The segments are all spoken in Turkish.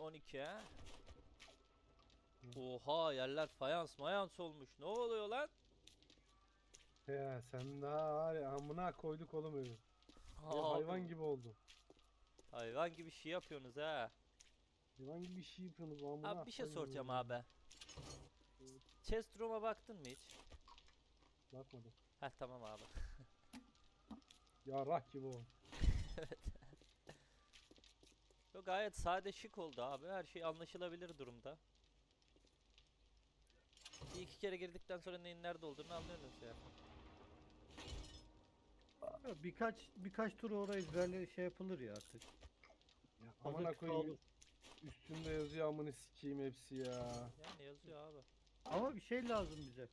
12 ha. Oha yerler fayans mayans olmuş. Ne oluyor lan? Ya sen daha var ya amına koyduk oğlum evi. Ya hayvan gibi oldu. Hayvan gibi şey yapıyorsunuz ha. Hayvan gibi şey yapıyorsunuz amına Abi bir şey koyayım soracağım abi. Chest room'a baktın mı hiç? Bakmadım. Heh tamam abi. Ya rak gibi o. Yo, gayet sade şık oldu abi. Her şey anlaşılabilir durumda. Bir iki kere girdikten sonra neyin nerede olduğunu anlıyorsunuz ya. Birkaç birkaç tur orayı ezberle şey yapılır ya artık. Ya amına koyayım. Üstünde yazıyor amını sikeyim hepsi ya. Yani yazıyor abi. Ama bir şey lazım bize.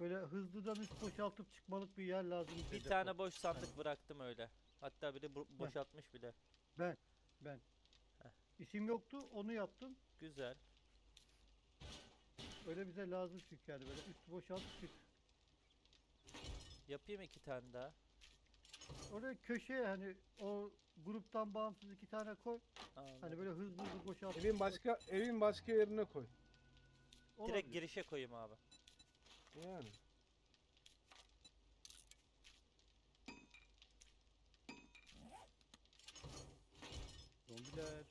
Böyle hızlıdan üst boşaltıp çıkmalık bir yer lazım. Bir tane boş sandık bıraktım öyle. Hatta biri bu- boşaltmış bile. İşim yoktu onu yaptım. Güzel. Öyle bize lazım çünkü yani böyle üst boşalt çık. Yapayım iki tane daha. Oraya köşeye hani o gruptan bağımsız iki tane koy. Anladım. Hani böyle hızlı hızlı boşalt. Evin başka evin başka yerine koy. Direkt girişe koyayım abi. Yani. Zombiler.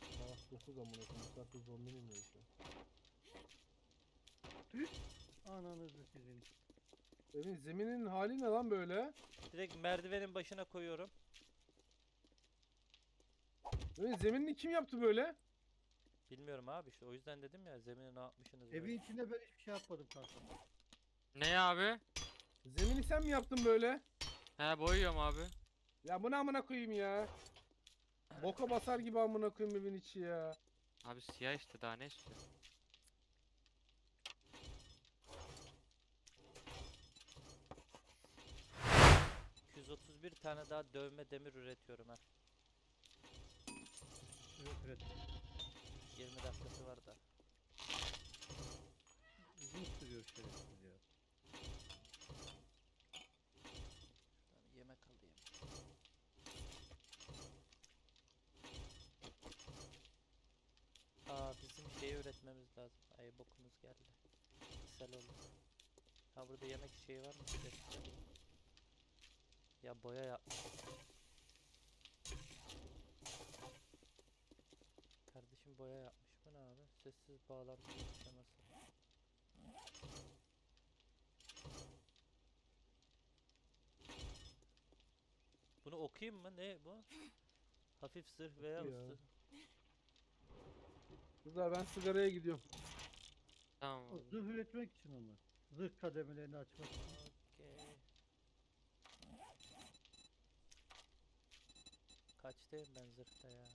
Sabah 9 amına koyayım. Bu saatte zombi mi yaşıyor? Ananızı sizin. Evin zeminin hali ne lan böyle? Direkt merdivenin başına koyuyorum. Evin zeminini kim yaptı böyle? Bilmiyorum abi işte o yüzden dedim ya zemini ne yapmışsınız böyle. Evin içinde ben hiçbir şey yapmadım kanka. Ne abi? Zemini sen mi yaptın böyle? He boyuyorum abi. Ya bu ne amına koyayım ya? Boka basar gibi amına koyayım evin içi ya. Abi siyah işte daha ne istiyor? ...231 tane daha dövme demir üretiyorum ha. Evet evet. 20 dakikası var da. Uzun sürüyor şerefsiz ya. Ben yemek alayım. Aa bizim şeyi üretmemiz lazım. Ay bokumuz geldi. Sel oldu. Ha burada yemek şeyi var mı? Ya boya yapmış. Kardeşim boya yapmış. Bu ne abi? Sessiz bağlantı şeması. Bunu okuyayım mı? Ne bu? Hafif zırh veya ya. Kızlar ben sigaraya gidiyorum. Tamam O zırh üretmek için onlar. Zırh kademelerini açmak için. Okey. Kaçtayım ben zırhta ya?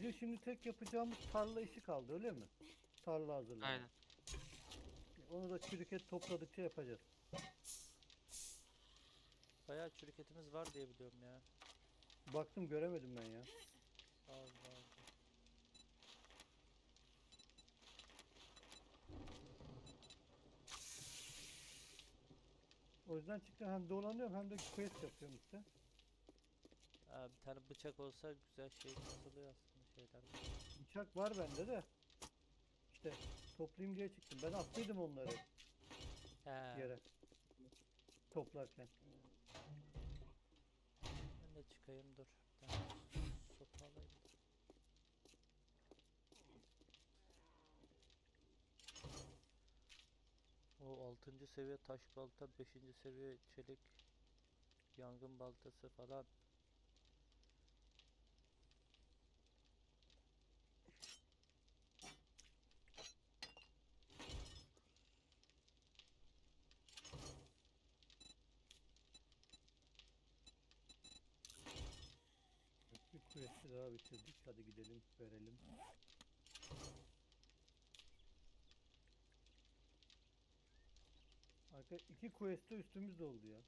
Bizim şimdi tek yapacağımız tarla işi kaldı öyle mi? Tarla hazırlamak. Aynen. Onu da çürüket topladıkça yapacağız. Bayağı çürük etimiz var diye biliyorum ya. Baktım göremedim ben ya. Allah Allah. O yüzden çıktım hem dolanıyorum hem de quest yapıyorum işte. Aa, bir tane bıçak olsa güzel şey kasılıyor aslında şeyler. Bıçak var bende de. İşte toplayayım diye çıktım. Ben attıydım onları He, yere. Toplarken. ben de çıkayım dur. Bir tane sopa alayım. O 6. seviye taş balta, 5. seviye çelik yangın baltası falan. Quest'i daha bitirdik. Hadi gidelim verelim. Arka iki quest'te üstümüz oldu ya.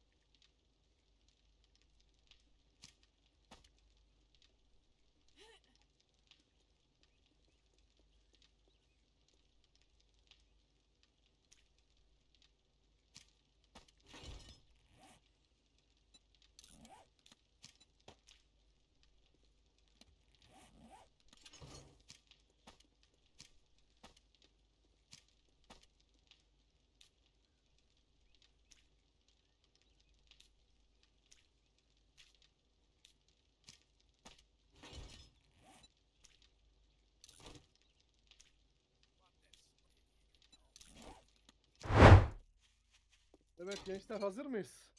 Evet gençler hazır mıyız?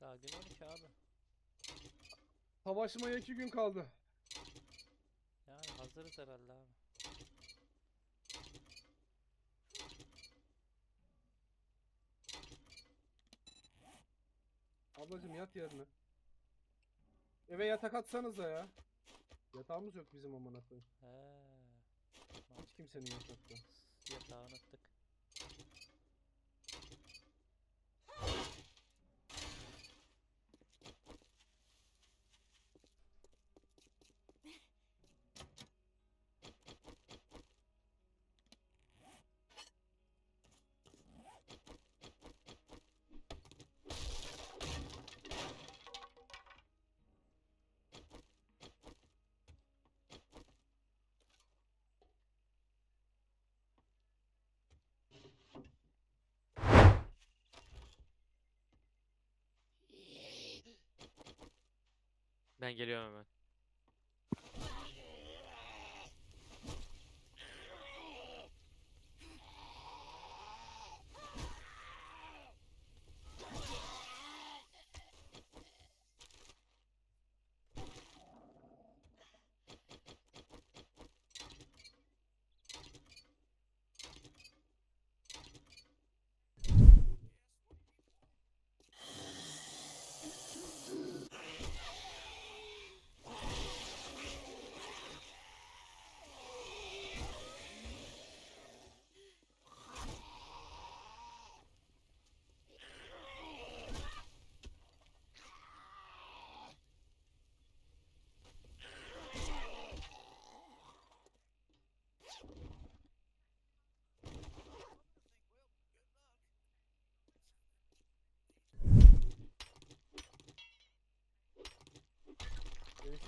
Daha gün 12 abi. Savaşmaya iki gün kaldı. Yani hazırız herhalde abi. Ablacım yat yerine. Eve yatak atsanıza ya. Yatağımız yok bizim amına koyayım. He. Hiç kimsenin yatakta. Yatağı unuttuk. Ben geliyorum hemen.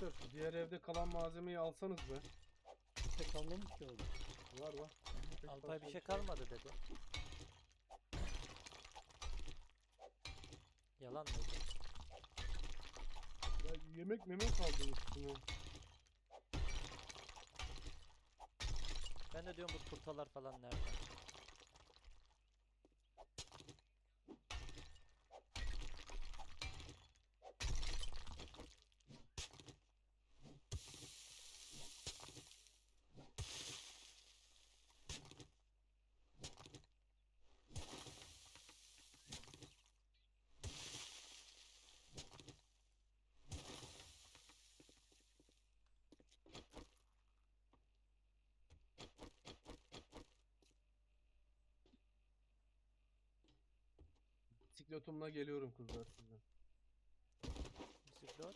Şu diğer evde kalan malzemeyi alsanız be. Bir şey kalmamış ki orada. Var var. Tek Alpay bir parça şey kalmadı dedi. Yalan mıydı? Ya yemek memek kaldı üstüne. Ben de diyorum bu turtalar falan nerede? Bisikletumla geliyorum kızlar size. Bisiklet.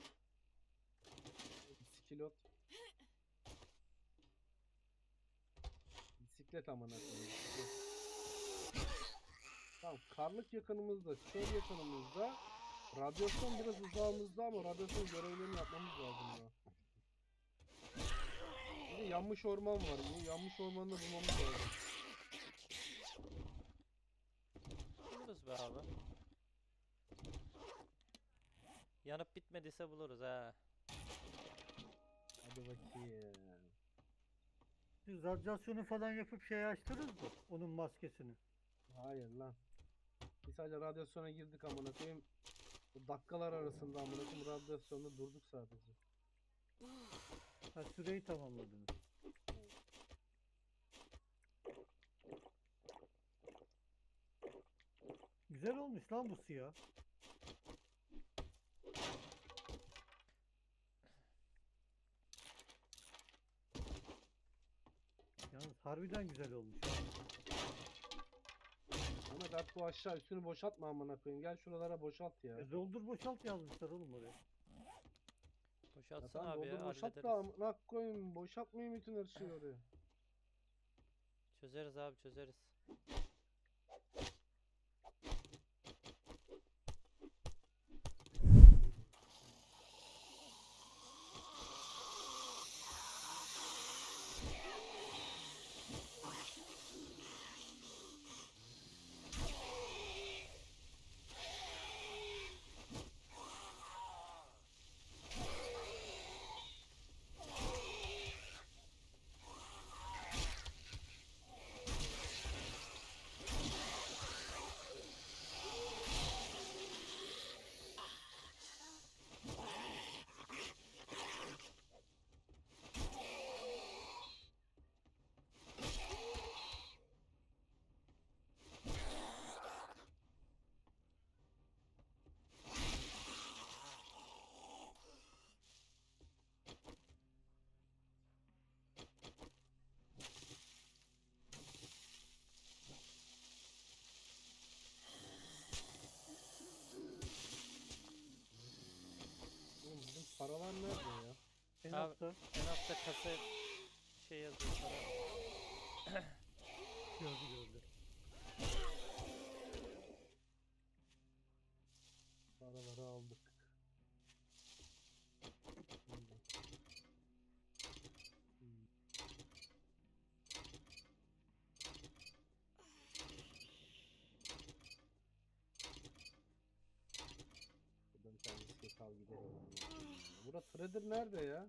Bisiklet. Bisiklet amına koyayım. Tamam karlık yakınımızda, çöl yakınımızda. Radyasyon biraz uzağımızda ama radyasyon görevlerini yapmamız lazım ya. Bir de yanmış orman var. Bu yanmış ormanı bulmamız lazım. Buluruz be abi. Yanıp bitmediyse buluruz ha. Hadi bakayım. Biz radyasyonu falan yapıp şey açtınız mı? Onun maskesini. Hayır lan. Biz sadece radyasyona girdik amına koyayım. Bu dakikalar arasında amına koyayım radyasyonda durduk sadece. Ha süreyi tamamladınız. Güzel olmuş lan bu siyah. Yalnız harbiden güzel olmuş. Ahmet artık bu aşağı üstünü boşaltma amına koyayım. Gel şuralara boşalt ya. E, doldur boşalt yazmışlar oğlum oraya. Ya Boşaltsın tamam abi ya doldur boşalt da hallederiz. amına koyayım. Boşaltmayayım bütün her şeyi oraya. Çözeriz abi çözeriz. Oğlum bizim paralar nerede ya? En Abi- altta En altta kasa şey yazıyor para. gördü gördü. Paraları aldık. Şimdi. Hmm. Burada bir tane bisiklet al gidelim. Trader nerede ya?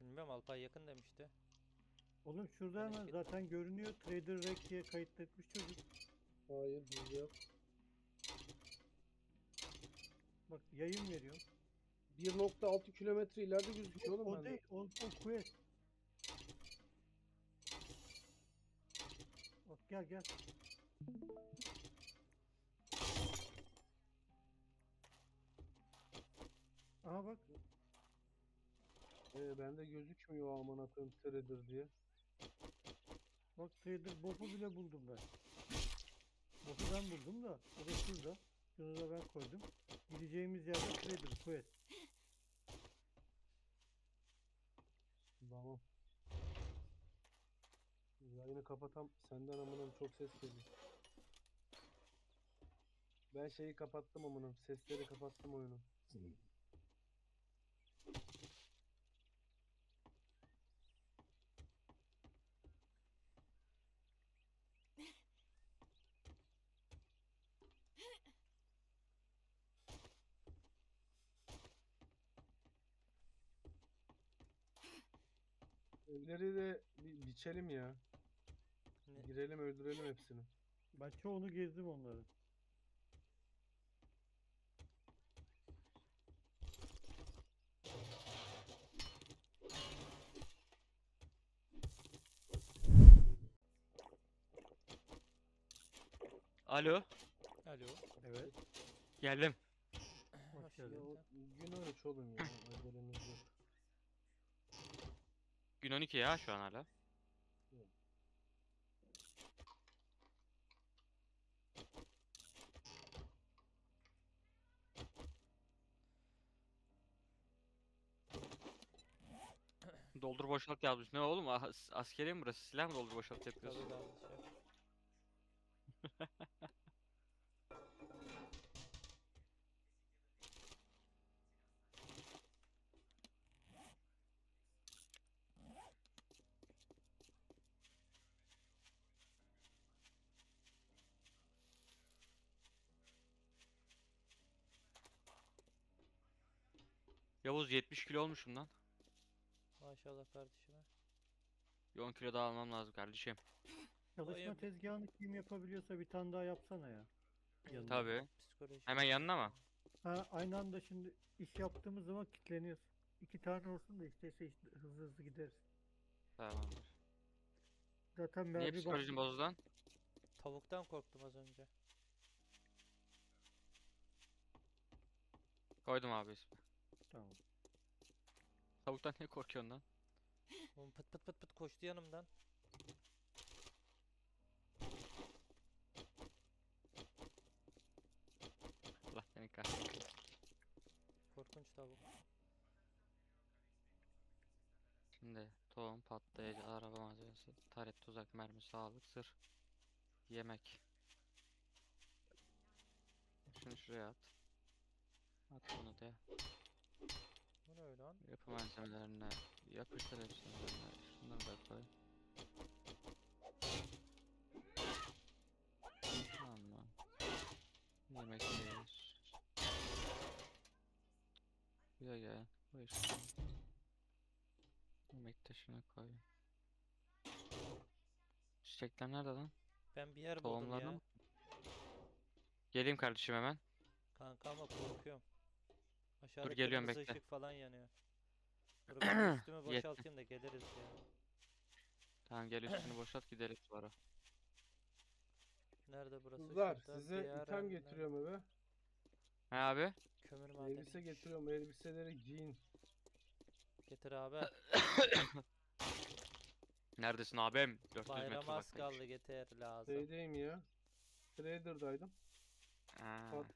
Bilmiyorum Alpay yakın demişti. Oğlum şurada Ben hemen eski- zaten görünüyor. Trader Rec diye kayıtletmiş çocuk. Hayır bizde yok. Bak yayın veriyor. 1.6 kilometre ileride gözüküyor oğlum o bende. değil, o, o quest. Bak gel gel. Aha bak. Ee, bende gözükmüyor aman koyayım trader diye. Bak Trader Bob'u bile buldum ben. Bob'u ben buldum da. O da şurada. Şunu da ben koydum. Gideceğimiz yerde Trader Quest. Tamam. Yayını kapatam senden amınım çok ses geliyor. Ben şeyi kapattım amınım. Sesleri kapattım oyunu. Evleri de bir biçelim ya. Ne? Girelim öldürelim hepsini. Ben çoğunu gezdim onların. Alo. Alo. Evet. Geldim. Hoş geldin. Ya o gün ölç oğlum ya. Acelemiz yok. Gün 12 ya şu an hala. Doldur boşalt yazmış. Ne oğlum? As askeriye mi burası? Silah mı doldur boşalt yapıyorsun? Tabii abi Yavuz 70 kilo olmuşum lan. Maşallah kardeşime. Bir 10 kilo daha almam lazım kardeşim. Çalışma tezgahını kim yapabiliyorsa bir tane daha yapsana ya. Yanına. Tabii. Psikoloji. Hemen yanına mı? Ha, aynı anda şimdi iş yaptığımız zaman kilitleniyoruz. İki tane olsun da işte hızlı hızlı gideriz. Tamamdır. Zaten Niye bak. psikolojin bozdu lan? Tavuktan korktum az önce. Koydum abi ismi. Tamam. Tavuktan niye korkuyorsun lan? Oğlum pıt pıt pıt pıt koştu yanımdan. Allah seni kahretsin. Korkunç tavuk. Şimdi tohum, patlayıcı, araba malzemesi, taret, tuzak, mermi, sağlık, sır, yemek. Şunu şuraya at. At bunu da. Bu ne lan? Yapı malzemelerine yapıştır hepsini. Şunları da koy. Tamam. Yemekteyiz. Buraya gel. Koy şunu. Yemek taşına koy. Çiçekler nerede lan? Ben bir yer buldum Tohumlarını ya. mı? Geleyim kardeşim hemen. Kanka ama korkuyorum. Aşağıda geliyorum, kırmızı bekle. ışık falan yanıyor. Dur ben üstümü boşaltayım da geliriz ya. Tamam gel üstünü boşalt gidelim sonra. Nerede burası? Kızlar Şurada size diğer item getiriyorum eve. He abi? Kömür madeni. Elbise getiriyorum. Elbiseleri giyin. Getir abi. Neredesin abim? 400 metre Bayrama az uzaktaymış. kaldı getir lazım. Şeydeyim ya. Trader'daydım. Ha, Pat-